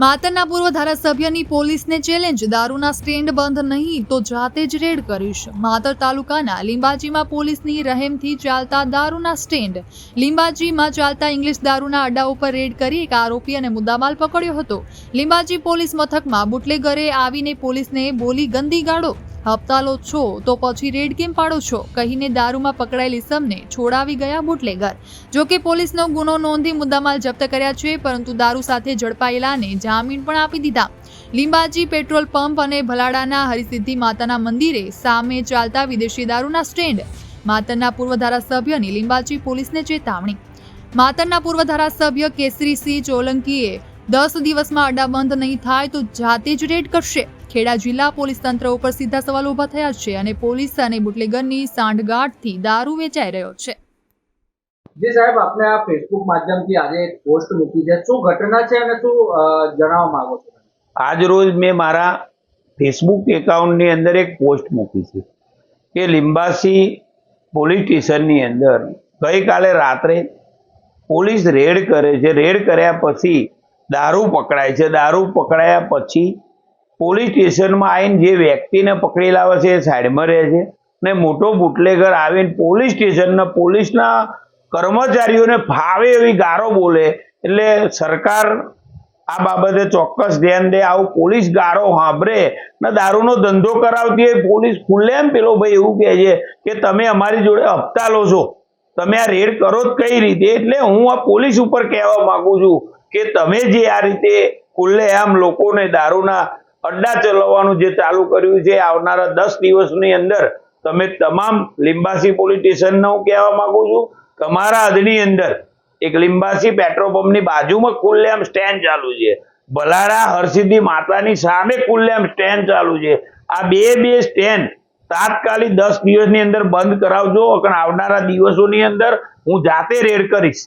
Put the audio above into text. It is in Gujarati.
માતરના પૂર્વ ધારાસભ્યની પોલીસને ચેલેન્જ, દારૂના સ્ટેન્ડ બંધ નહીં તો જાતે જ રેડ કરીશ. માતર તાલુકાના લીંબાજીમાં પોલીસની રહેમથી ચાલતા દારૂના સ્ટેન્ડ. લીંબાજીમાં ચાલતા ઇંગ્લિશ દારૂના અડ્ડા ઉપર રેડ કરી એક આરોપી અને મુદ્દામાલ પકડ્યો હતો. લીંબાજી પોલીસ મથકમાં બુટલેગરે આવીને પોલીસને બોલી ગંદી ગાળો. હપ્તાલો છો, તો પછી રેડ કેમ પાડો છો? કહીને દારૂમાં પકડાયેલી સમને છોડાવી ગયા બુટલેગર. જોકે પોલીસનો ગુનો નોંધી મુદ્દામાલ જપ્ત કર્યા છે, પરંતુ દારૂ સાથે ઝડપાયેલાને જામીન પણ આપી દીધા. લીંબાજી પેટ્રોલ પંપ અને ભલાડાના હરિસિદ્ધિ માતાના મંદિરે સામે ચાલતા વિદેશી દારૂના સ્ટેન્ડ. માતરના પૂર્વ ધારાસભ્યની લીંબાજી પોલીસને ચેતવણી. માતરના પૂર્વ ધારાસભ્ય કેસરીસિંહ ચોલંકીએ દસ દિવસમાં અડાબંધ નહીં થાય તો જાતે જ રેડ કરશે. ખેડા જિલ્લા પોલીસ તંત્ર ઉપર સીધા સવાલ ઊભા થયા છે અને પોલીસ અને બુટલેગરની સાંઠગાંઠથી દારૂ વેચાઈ રહ્યો છે. જી સાહેબ આપણે આ ફેસબુક માધ્યમથી આજે એક પોસ્ટ મૂકી છે. શું ઘટના છે અને શું જણાવવા માંગો છો? આજ રોજ મેં મારા ફેસબુક એકાઉન્ટની અંદર એક પોસ્ટ મૂકી છે કે લિંબાસી પોલીસ સ્ટેશનની અંદર ગઈકાલે રાત્રે પોલીસ રેડ કરે છે. રેડ કર્યા પછી દારૂ પકડાય છે. દારૂ પકડાયા પછી પોલીસ સ્ટેશનમાં આવીને જે વ્યક્તિને પકડી લાવે છે એ સાઈડમાં રહે છે ને મોટો બુટલેગર આવીને પોલીસ સ્ટેશનના પોલીસના કર્મચારીઓને ફાવે એવી ગારો બોલે એટલે સરકાર આ બાબતે ચોક્કસ ધ્યાન દે, આવું પોલીસ ગારો સાંભળે ને દારૂનો ધંધો કરાવતી હોય પોલીસ ખુલ્લેમ પેલો ભાઈ એવું કહે છે કે તમે અમારી જોડે હપ્તા લો છો. તમે આ રેડ કરો જ કઈ રીતે? એટલે હું આ પોલીસ ઉપર કહેવા માંગુ છું કે તમે જે આ રીતે ખુલ્લે આમ લોકોને દારૂના અડ્ડા ચલાવવાનું જે ચાલુ કર્યું છે, આવનારા દસ દિવસની અંદર તમે તમામ લિંબાસી પોલીસ સ્ટેશનને હું કહેવા માંગુ છું, તમારા હદની અંદર એક લિંબાસી પેટ્રોલ પંપની બાજુમાં ખુલ્લેઆમ સ્ટેન્ડ ચાલુ છે. ભલાડા હરસિદ્ધિ માતાની સામે ખુલ્લેઆમ સ્ટેન્ડ ચાલુ છે. આ બે બે સ્ટેન્ડ તાત્કાલિક દસ દિવસની અંદર બંધ કરાવજો કારણ આવનારા દિવસોની અંદર હું જાતે રેડ કરીશ.